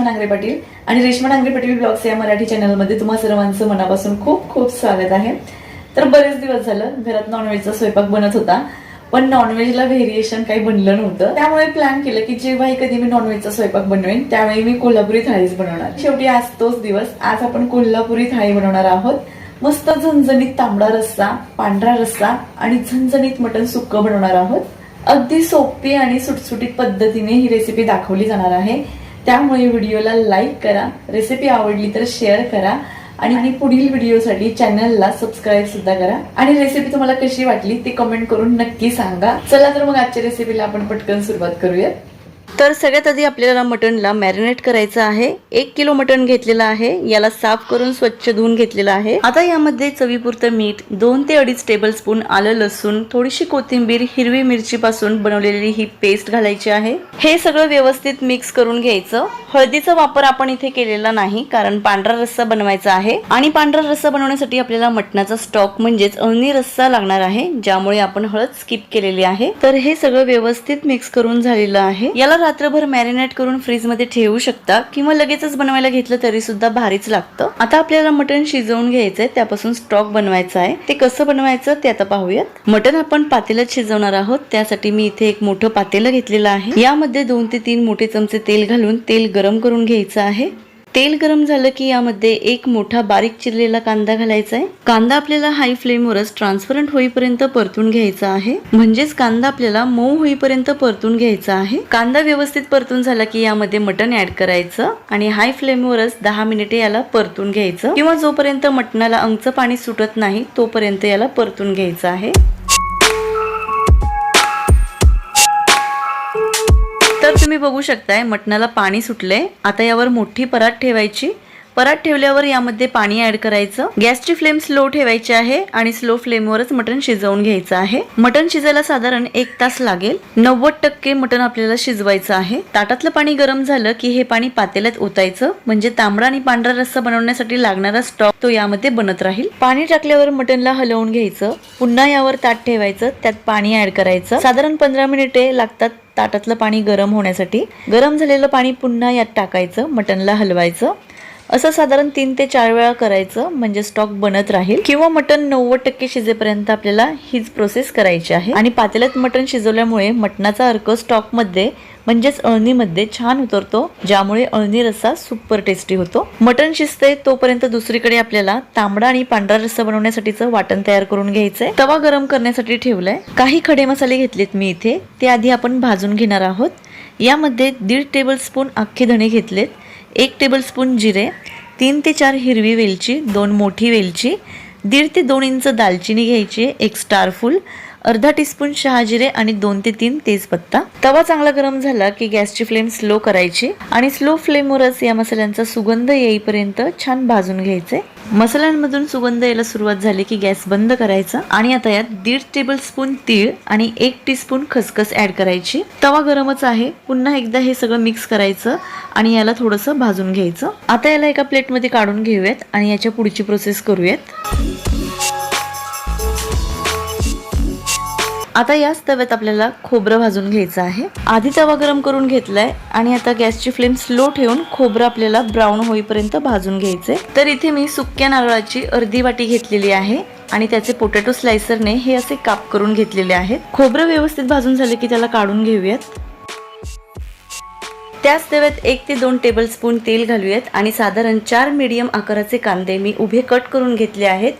रेश्मा नांगरे पाटील. आणि रेश्मा नांगरे पाटील ब्लॉग्स या मराठी चॅनलमध्ये तुम्हा सर्वांचं मनापासून खूप खूप स्वागत आहे. तर बरेच दिवस झालं घरात नॉनव्हेजचा स्वयंपाक बनत होता. पण नॉनव्हेजला व्हेरिएशन काही बनलं नव्हतं. त्यामुळे प्लॅन केलं की जेव्हाही कधी मी नॉनव्हेजचा स्वयंपाक बनवेन त्यावेळी मी कोल्हापुरी थाळीच बनवणार. शेवटी आज तोच दिवस. आज आपण कोल्हापुरी थाळी बनवणार आहोत. मस्त झणझणीत तांबडा रस्सा पांढरा रस्सा आणि झणझणीत मटण सुक्क बनवणार आहोत. अगदी सोपी आणि सुटसुटीत पद्धतीने ही रेसिपी दाखवली जाणार आहे. त्यामुळे व्हिडिओला लाईक करा रेसिपी आवडली तर शेअर करा आणि पुढील व्हिडिओसाठी चॅनलला सबस्क्राईब सुद्धा करा. आणि रेसिपी तुम्हाला कशी वाटली ती कमेंट करून नक्की सांगा. चला तर मग आजच्या रेसिपीला आपण पटकन सुरुवात करूयात. तर सगळ्यात आधी आपल्याला मटणला मॅरिनेट करायचं आहे. एक किलो मटण घेतलेलं आहे. याला साफ करून स्वच्छ धुवून घेतलेलं आहे. आता यामध्ये चवीपुरतं मीठ दोन ते अडीच टेबल स्पून आलं लसूण थोडीशी कोथिंबीर हिरवी मिरची पासून बनवलेली ही पेस्ट घालायची आहे. हे सगळं व्यवस्थित मिक्स करून घ्यायचं. हळदीचा वापर आपण इथे केलेला नाही कारण पांढरा रस्सा बनवायचा आहे. आणि पांढरा रस्सा बनवण्यासाठी आपल्याला मटणाचा स्टॉक म्हणजेच अळणी रस्सा लागणार आहे ज्यामुळे आपण हळद स्किप केलेली आहे. तर हे सगळं व्यवस्थित मिक्स करून झालेलं आहे. याला रात्रभर मॅरिनेट करून फ्रीजमध्ये ठेवू शकता किंवा लगेचच बनवायला घेतलं तरी सुद्धा भारीच लागतं. आता आपल्याला मटण शिजवून घ्यायचंय त्यापासून स्टॉक बनवायचा आहे. ते कसं बनवायचं ते आता पाहूयात. मटण आपण पातेल्यात शिजवणार आहोत त्यासाठी मी इथे एक मोठं पातेलं घेतलेलं आहे. यामध्ये दोन ते तीन मोठे चमचे तेल घालून तेल गरम करून घ्यायचं आहे. तेल गरम झालं की यामध्ये एक मोठा बारीक चिरलेला कांदा घालायचा आहे कांदा आपल्याला हाय फ्लेमवरच ट्रान्सपरंट होईपर्यंत परतून घ्यायचा आहे. म्हणजेच कांदा आपल्याला मऊ होईपर्यंत परतून घ्यायचा आहे. कांदा व्यवस्थित परतून झाला की यामध्ये मटण ऍड करायचं आणि हाय फ्लेमवरच दहा मिनिटे याला परतून घ्यायचं. किंवा जोपर्यंत मटणाला अंगचं पाणी सुटत नाही तोपर्यंत याला परतून घ्यायचं आहे. तुम्ही बघू शकताय मटणाला पाणी सुटलंय. आता यावर मोठी परात ठेवायची. परात ठेवल्यावर यामध्ये पाणी ऍड करायचं. गॅसची फ्लेम स्लो ठेवायची आहे आणि स्लो फ्लेमवरच मटण शिजवून घ्यायचं आहे. मटण शिजायला साधारण एक तास लागेल. नव्वद टक्के मटण आपल्याला शिजवायचं आहे. ताटातलं पाणी गरम झालं की हे पाणी पातेल्यात ओतायचं. म्हणजे तांबडा आणि पांढरा रस्सा बनवण्यासाठी लागणारा स्टॉक तो यामध्ये बनत राहील. पाणी टाकल्यावर मटणला हलवून घ्यायचं. पुन्हा यावर ताट ठेवायचं. त्यात पाणी ऍड करायचं. साधारण पंधरा मिनिटे लागतात ताटातलं पाणी गरम होण्यासाठी. गरम झालेलं पाणी पुन्हा यात टाकायचं. मटनला हलवायचं. असं साधारण तीन ते चार वेळा करायचं म्हणजे स्टॉक बनत राहील. किंवा मटन नव्वद टक्के शिजेपर्यंत आपल्याला हीच प्रोसेस करायची आहे. आणि पातेल्यात मटण शिजवल्यामुळे मटणाचा अर्क स्टॉकमध्ये म्हणजेच अळणीमध्ये छान उतरतो ज्यामुळे अळणी रस्सा सुपर टेस्टी होतो. मटण शिजते तोपर्यंत दुसरीकडे आपल्याला तांबडा आणि पांढरा रस्सा बनवण्यासाठीचं वाटण तयार करून घ्यायचंय. तवा गरम करण्यासाठी ठेवलाय. काही खडे मसाले घेतलेत मी इथे. ते आधी आपण भाजून घेणार आहोत. यामध्ये दीड टेबल स्पून अख्खे धणे घेतलेत. एक टेबलस्पून जिरे तीन ते चार हिरवी वेलची दोन मोठी वेलची दीड ते दोन इंच दालचिनी घ्यायची एक स्टारफुल अर्धा टीस्पून शहाजिरे आणि दोन ते तीन तेजपत्ता. तवा चांगला गरम झाला की गॅसची फ्लेम स्लो करायची आणि स्लो फ्लेमवरच या मसाल्यांचा सुगंध येईपर्यंत छान भाजून घ्यायचे. मसाल्यांमधून सुगंध यायला सुरुवात झाली की गॅस बंद करायचा आणि आता यात दीड टेबल स्पून तीळ आणि एक टीस्पून खसखस ऍड करायची. तवा गरमच आहे पुन्हा एकदा हे सगळं मिक्स करायचं आणि याला थोडंसं भाजून घ्यायचं. आता याला एका प्लेटमध्ये काढून घेऊयात आणि याच्या पुढची प्रोसेस करूयात. आता याच तव्यात आपल्याला खोबरं भाजून घ्यायचं आहे. आधी तवा गरम करून घेतलाय आणि आता गॅसची फ्लेम स्लो ठेवून खोबरं आपल्याला ब्राऊन होईपर्यंत भाजून घ्यायचंय. तर इथे मी सुक्या नारळाची अर्धी वाटी घेतलेली आहे आणि त्याचे पोटॅटो स्लायसरने हे असे काप करून घेतलेले आहेत. खोबरं व्यवस्थित भाजून झाले की त्याला काढून घेऊयात. त्याच तव्यात एक ते दोन टेबलस्पून तेल घालूयात आणि साधारण चार मीडियम आकाराचे कांदे मी उभे कट करून घेतले आहेत.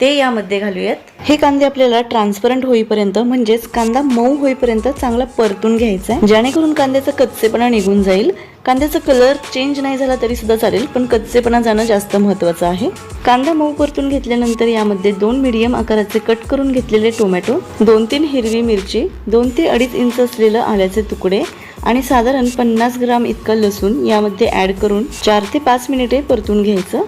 ते यामध्ये घालूयात. हे कांदे आपल्याला ट्रान्सपरंट होईपर्यंत म्हणजेच कांदा मऊ होईपर्यंत चांगला परतून घ्यायचा आहे. जेणेकरून कांद्याचा कच्चेपणा निघून जाईल. कांद्याचा कलर चेंज नाही झाला तरी सुद्धा चालेल पण कच्चेपणा जाणं जास्त महत्वाचं आहे. कांदा मऊ परतून घेतल्यानंतर यामध्ये दोन मीडियम आकाराचे कट करून घेतलेले टोमॅटो दोन तीन हिरवी मिरची दोन ते अडीच इंच असलेलं आल्याचे तुकडे आणि साधारण पन्नास ग्राम इतकं लसूण यामध्ये ॲड करून चार ते पाच मिनिटे परतून घ्यायचं.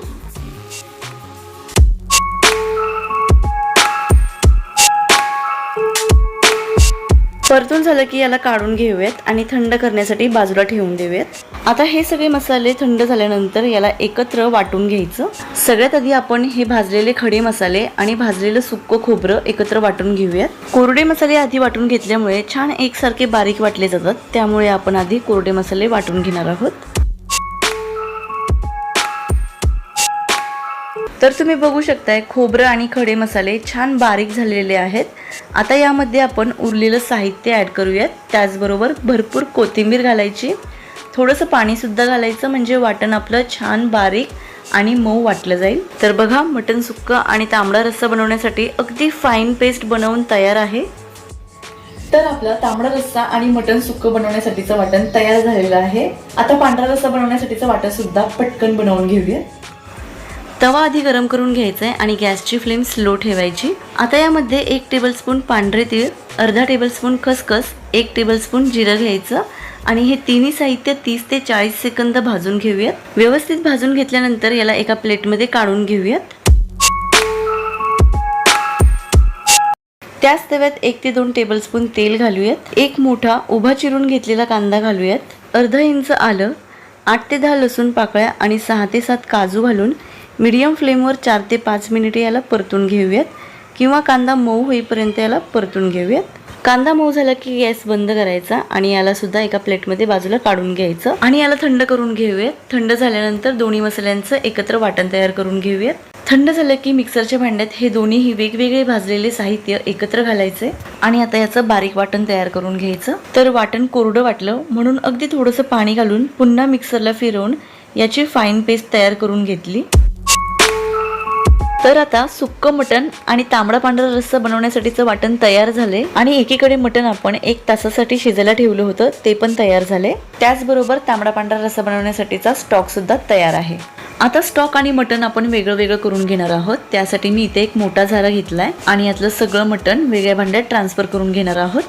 परतून झालं की याला काढून घेऊयात आणि थंड करण्यासाठी बाजूला ठेवून देऊयात. आता हे सगळे मसाले थंड झाल्यानंतर याला एकत्र वाटून घ्यायचं. सगळ्यात आधी आपण हे भाजलेले खडे मसाले आणि भाजलेलं सुक्क खोबरं एकत्र वाटून घेऊयात. कोरडे मसाले आधी वाटून घेतल्यामुळे छान एकसारखे बारीक वाटले जातात. त्यामुळे आपण आधी कोरडे मसाले वाटून घेणार आहोत. तर तुम्ही बघू शकताय खोबरं आणि खडे मसाले छान बारीक झालेले आहेत. आता यामध्ये आपण उरलेलं साहित्य ॲड करूयात. त्याचबरोबर भरपूर कोथिंबीर घालायची. थोडंसं पाणीसुद्धा घालायचं म्हणजे वाटण आपलं छान बारीक आणि मऊ वाटलं जाईल. तर बघा मटण सुक्का आणि तांबडा रस्सा बनवण्यासाठी अगदी फाईन पेस्ट बनवून तयार आहे. तर आपला तांबडा रस्सा आणि मटण सुक्क बनवण्यासाठीचं वाटण तयार झालेलं आहे. आता पांढरा रस्सा बनवण्यासाठीचं वाटण सुद्धा पटकन बनवून घेऊया तवा आधी गरम करून घ्यायचा आहे आणि गॅसची फ्लेम स्लो ठेवायची. आता यामध्ये एक टेबलस्पून पांढरे तीळ अर्धा टेबलस्पून खसखस एक टेबलस्पून जिरं घ्यायचं आणि हे तिन्ही साहित्य तीस ते चाळीस सेकंद भाजून घेऊयात. व्यवस्थित भाजून घेतल्यानंतर याला एका प्लेटमध्ये काढून घेऊयात. त्याच तव्यात एक ते दोन टेबलस्पून तेल घालूयात. एक मोठा उभा चिरून घेतलेला कांदा घालूयात. अर्धा इंच आलं आठ ते दहा लसूण पाकळ्या आणि सहा ते सात काजू घालून मीडियम फ्लेमवर चार ते पाच मिनिटे याला परतून घेऊयात किंवा कांदा मऊ होईपर्यंत याला परतून घेऊयात. कांदा मऊ झाला की गॅस बंद करायचा आणि याला सुद्धा एका प्लेटमध्ये बाजूला काढून घ्यायचं. आणि याला थंड करून घेऊयात. थंड झाल्यानंतर दोन्ही मसाल्यांचं एकत्र वाटण तयार करून घेऊयात. थंड झालं की मिक्सरच्या भांड्यात हे दोन्हीही वेगवेगळे भाजलेले साहित्य एकत्र घालायचे आणि आता याचं बारीक वाटण तयार करून घ्यायचं. तर वाटण कोरडं वाटलं म्हणून अगदी थोडंसं पाणी घालून पुन्हा मिक्सरला फिरवून याची फाईन पेस्ट तयार करून घेतली. तर आता सुक्क मटण आणि तांबडा पांढरा रस्सा बनवण्यासाठीचं वाटण तयार झाले आणि एकीकडे मटण आपण एक तासासाठी शिजायला ठेवलं होतं ते पण तयार झाले. त्याचबरोबर तांबडा पांढरा रस्सा बनवण्यासाठीचा स्टॉक सुद्धा तयार आहे. आता स्टॉक आणि मटण आपण वेगळं वेगळं करून घेणार आहोत. त्यासाठी मी इथे एक मोठा झारा घेतलाय आणि यातलं सगळं मटण वेगळ्या भांड्यात ट्रान्सफर करून घेणार आहोत.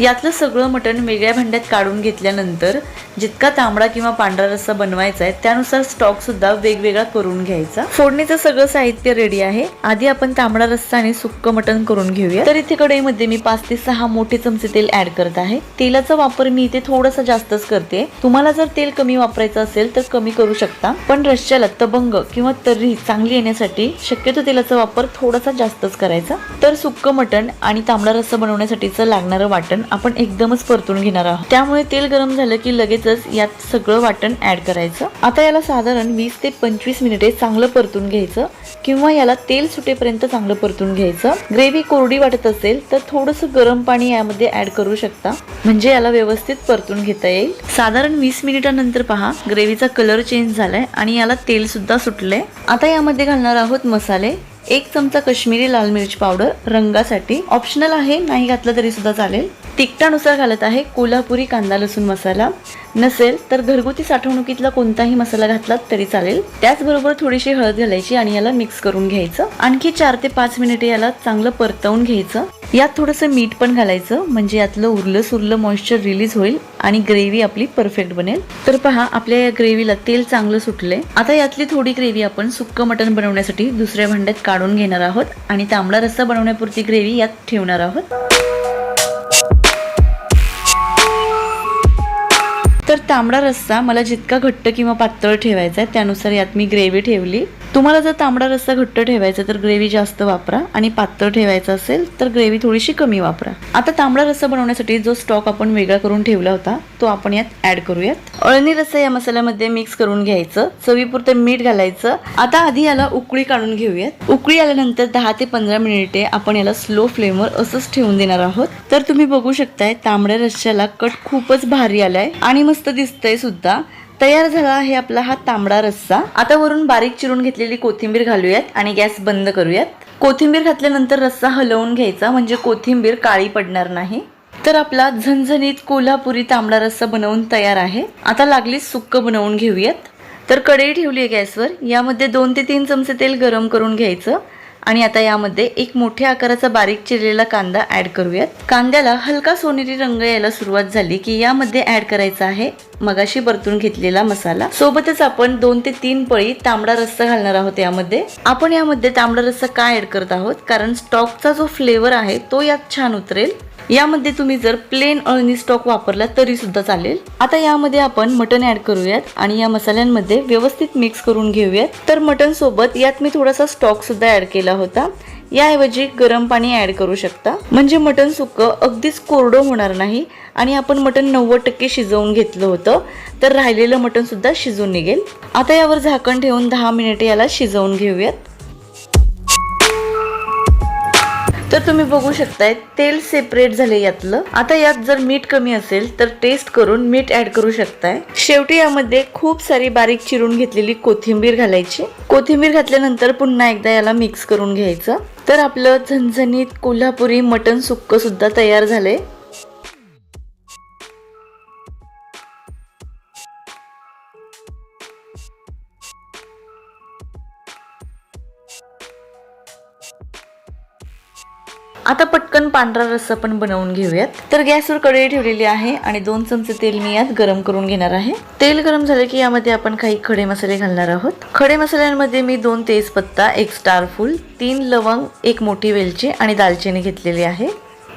यातलं सगळं मटण वेगळ्या भांड्यात काढून घेतल्यानंतर जितका तांबडा किंवा पांढरा रस्सा बनवायचा आहे त्यानुसार स्टॉक सुद्धा वेगवेगळा करून घ्यायचा. फोडणीचं सगळं साहित्य रेडी आहे. आधी आपण तांबडा रस्सा आणि सुक्क मटण करून घेऊया. तर इथे कढईमध्ये मी पाच ते सहा मोठे चमचे तेल ऍड करत आहे. तेलाचा वापर मी इथे थोडासा जास्तच करते. तुम्हाला जर तेल कमी वापरायचं असेल तर कमी करू शकता. पण रश्याला तबंग किंवा तर्री चांगली येण्यासाठी शक्यतो तेलाचा वापर थोडासा जास्तच करायचा. तर सुक्क मटण आणि तांबडा रस्सा बनवण्यासाठीचं लागणारं वाटण आपण एकदमच परतून घेणार आहोत. त्यामुळे तेल गरम झालं की लगेचच यात सगळं वाटण ऍड करायचं. आता याला साधारण वीस ते पंचवीस मिनिटे चांगलं परतून घ्यायचं किंवा याला तेल सुटेपर्यंत चांगलं परतून घ्यायचं. ग्रेव्ही कोरडी वाटत असेल तर थोडंसं गरम पाणी यामध्ये ऍड करू शकता. म्हणजे याला व्यवस्थित परतून घेता येईल. साधारण वीस मिनिटानंतर पहा ग्रेव्हीचा कलर चेंज झालाय आणि याला तेल सुद्धा सुटलंय. आता यामध्ये घालणार आहोत मसाले. एक चमचा काश्मीरी लाल मिरची पावडर रंगासाठी. ऑप्शनल आहे नाही घातलं तरी सुद्धा चालेल. तिखटानुसार घालत आहे कोल्हापुरी कांदा लसूण मसाला. नसेल तर घरगुती साठवणुकीतला कोणताही मसाला घातला तरी चालेल. त्याचबरोबर थोडीशी हळद घालायची आणि याला मिक्स करून घ्यायचं. आणखी चार ते पाच मिनिटे याला चांगलं परतवून घ्यायचं. यात थोडंसं मीठ पण घालायचं म्हणजे यातलं उरलं सुरलं मॉइश्चर रिलीज होईल आणि ग्रेव्ही आपली परफेक्ट बनेल. तर पहा आपल्या या ग्रेव्हीला तेल चांगलं सुटले आता यातली थोडी ग्रेव्ही आपण सुक्क मटण बनवण्यासाठी दुसऱ्या भांड्यात काढून घेणार आहोत आणि तांबडा रस्सा बनवण्यापुरती ग्रेव्ही यात ठेवणार आहोत. तर तांबडा रस्सा मला जितका घट्ट किंवा पातळ ठेवायचा आहे त्यानुसार यात मी ग्रेव्ही ठेवली. तुम्हाला जर तांबडा रस्सा घट्ट ठेवायचा तर ग्रेव्ही जास्त वापरा. आणि पातळ ठेवायचा असेल तर ग्रेव्ही थोडीशी कमी वापरा. आता तांबडा रस्सा बनवण्यासाठी जो स्टॉक आपण वेगळा करून ठेवला होता तो आपण यात ऍड करूयात. अळणी रस्सा या मसाल्यामध्ये मिक्स करून घ्यायचं. चवीपुरतं मीठ घालायचं. आता आधी याला उकळी काढून घेऊयात. उकळी आल्यानंतर दहा ते पंधरा मिनिटे आपण याला स्लो फ्लेमवर असंच ठेवून देणार आहोत. तर तुम्ही बघू शकताय तांबड्या रस्स्याला कट खूपच भारी आलाय. आणि मस्त दिसतंय सुद्धा. तयार झाला आहे आपला हा तांबडा रस्सा. आता वरून बारीक चिरून घेतलेली कोथिंबीर घालूयात आणि गॅस बंद करूयात. कोथिंबीर घातल्यानंतर रस्सा हलवून घ्यायचा म्हणजे कोथिंबीर काळी पडणार नाही. तर आपला झणझणीत कोल्हापुरी तांबडा रस्सा बनवून तयार आहे. आता लागली सुक्क बनवून घेऊयात. तर कढई ठेवली आहे गॅसवर. यामध्ये दोन ते तीन चमचे तेल गरम करून घ्यायचं. आणि आता यामध्ये एक मोठ्या आकाराचा बारीक चिरलेला कांदा ऍड करूयात. कांद्याला हलका सोनेरी रंग यायला सुरुवात झाली की यामध्ये ऍड करायचा आहे मगाशी परतून घेतलेला मसाला. सोबतच आपण दोन ते तीन पळी तांबडा रस्सा घालणार आहोत यामध्ये. आपण यामध्ये तांबडा रस्सा का ऍड करत आहोत? कारण स्टॉकचा जो फ्लेवर आहे तो यात छान उतरेल. यामध्ये तुम्ही जर प्लेन अळणी स्टॉक वापरला तरी सुद्धा चालेल. आता यामध्ये आपण मटण ऍड करूयात आणि या मसाल्यांमध्ये व्यवस्थित मिक्स करून घेऊयात. तर मटण सोबत यात मी थोडासा स्टॉक सुद्धा ऍड केला होता. याऐवजी गरम पाणी ऍड करू शकता. म्हणजे मटन सुकं अगदीच कोरडं होणार नाही आणि आपण मटन नव्वद टक्के शिजवून घेतलं होतं. तर राहिलेलं मटन सुद्धा शिजून निघेल. आता यावर झाकण ठेवून दहा मिनिटे याला शिजवून घेऊयात. तर तुम्ही बघू शकताय तेल सेपरेट झाले यातलं. आता यात जर मीठ कमी असेल तर टेस्ट करून मीठ ऍड करू शकताय. शेवटी यामध्ये खूप सारी बारीक चिरून घेतलेली कोथिंबीर घालायची. कोथिंबीर घातल्यानंतर पुन्हा एकदा याला मिक्स करून घ्यायचं. तर आपलं झणझणीत कोल्हापुरी मटन सुक्क सुद्धा तयार झालंय. आता पटकन पांढरा रस्सा पण बनवून घेऊयात. तर गॅसवर कढई ठेवलेली आहे आणि दोन चमचे तेल मी यात गरम करून घेणार आहे. तेल गरम झाले की यामध्ये आपण काही खडे मसाले घालणार आहोत. खडे मसाल्यांमध्ये मी दोन तेजपत्ता एक स्टार फुल तीन लवंग एक मोठी वेलची आणि दालचिनी घेतलेली आहे.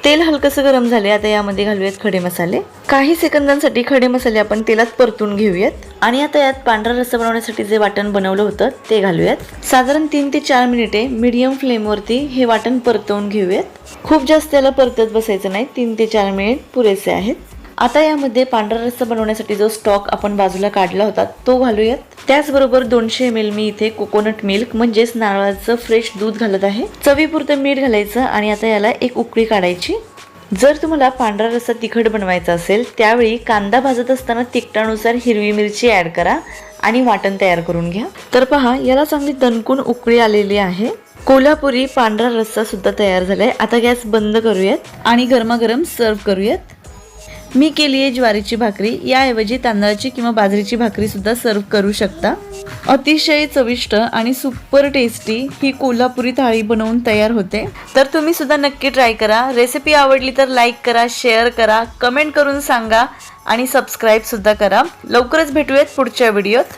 तेल हलकसं गरम झाले आता यामध्ये घालूयात खडे मसाले. काही सेकंदांसाठी खडे मसाले आपण तेलात परतून घेऊयात. आणि आता यात पांढरा रस्सा बनवण्यासाठी जे वाटण बनवलं होतं ते घालूयात. साधारण तीन ते चार मिनिटे मिडियम फ्लेमवरती हे वाटण परतवून घेऊयात. खूप जास्त याला परतत बसायचं नाही. तीन ते चार मिनिट पुरेसे आहेत. आता यामध्ये पांढरा रस्सा बनवण्यासाठी जो स्टॉक आपण बाजूला काढला होता तो घालूयात. त्याचबरोबर दोनशे एम एल मी इथे कोकोनट मिल्क म्हणजेच नारळाचं फ्रेश दूध घालत आहे. चवीपुरतं मीठ घालायचं आणि आता याला एक उकळी काढायची. जर तुम्हाला पांढरा रस्सा तिखट बनवायचा असेल त्यावेळी कांदा भाजत असताना तिखटानुसार हिरवी मिरची ॲड करा आणि वाटण तयार करून घ्या. तर पहा याला चांगली दणकून उकळी आलेली आहे. कोल्हापुरी पांढरा रस्सा सुद्धा तयार झालाय. आता गॅस बंद करूयात आणि गरमागरम सर्व करूयात. मी केली आहे ज्वारीची भाकरी. याऐवजी तांदळाची किंवा बाजरीची भाकरी सुद्धा सर्व करू शकता. अतिशय चविष्ट आणि सुपर टेस्टी ही कोल्हापुरी थाळी बनवून तयार होते. तर तुम्ही सुद्धा नक्की ट्राय करा. रेसिपी आवडली तर लाईक करा शेअर करा कमेंट करून सांगा आणि सबस्क्राईब सुद्धा करा. लवकरच भेटूयात पुढच्या व्हिडिओत